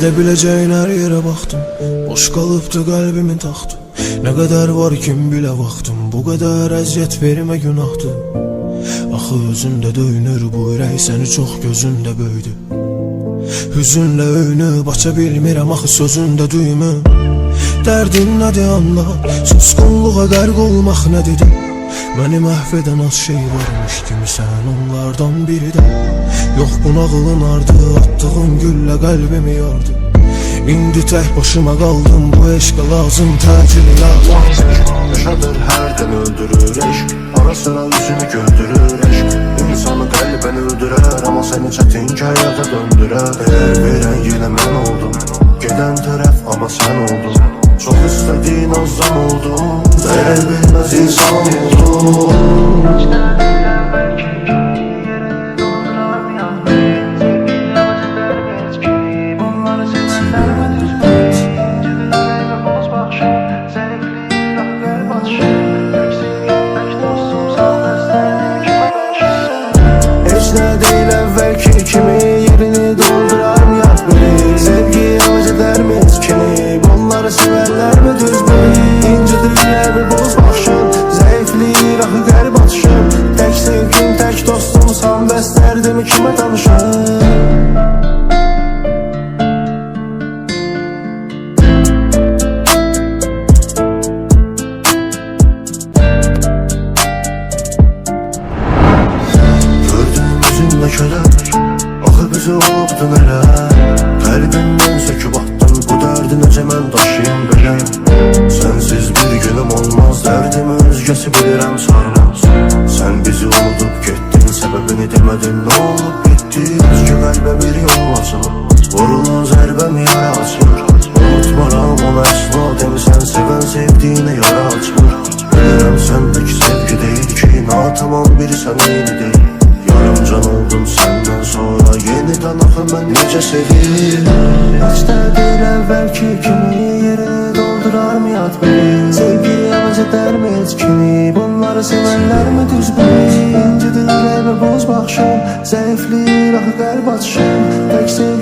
Gedebileceğin her yere baktım. Boş kalıptı kalbimin taxtı Ne kadar var kim bile vaxtım Bu kadar əziyyət vermə günahtı. Axı özündə döyünür bu ürək Səni çox gözündə böyüdü Hüzünlə öyünüb aça bilmirəm Axı sözündə düymü Dərdin nədir anla Susqunluğa qərq olmaq nədir Məni məhv edən az şey varmış kimi sən onlardan biri də Yox bu nağılın ardı attığın güllə qəlbimi yardı İndi tək başıma qaldım bu eşqə lazım təcili yardım. Yaşadır hərdən öldürür eşq Ara sıra üzünü güldürür eşq İnsanı qəlbən öldürər Amma səni çətin ki həyata döndürər Dəyər verən yenə mən oldum Gedən tərəf amma sən oldun. Çox istədiyin azam oldum Dəyər verməz insan oldum San bəstərdimi kimə danışım Gördüm yüzünde kölər Axı bizi olubdu nələr Səbəbini demədin nə olub bitdi Özgə qəlbə bir yol açılır Vurulan zərbəmi yara açır Unutmaram onu əsla Demisən sevən sevdiyinə yara açmır Bilirəm səndəki sevgi deyil ki Natamam biri sən eyni deyil Yarımcan oldum səndən sonra Yenidən axı mən necə sevim Heç də deyil əvvəlki kimi Yerini doldurar mı yad biri Sevgi əvəz edərmi heç kimi? Bunları sevənlər mi düz biri Boz baxışım Zəifliyir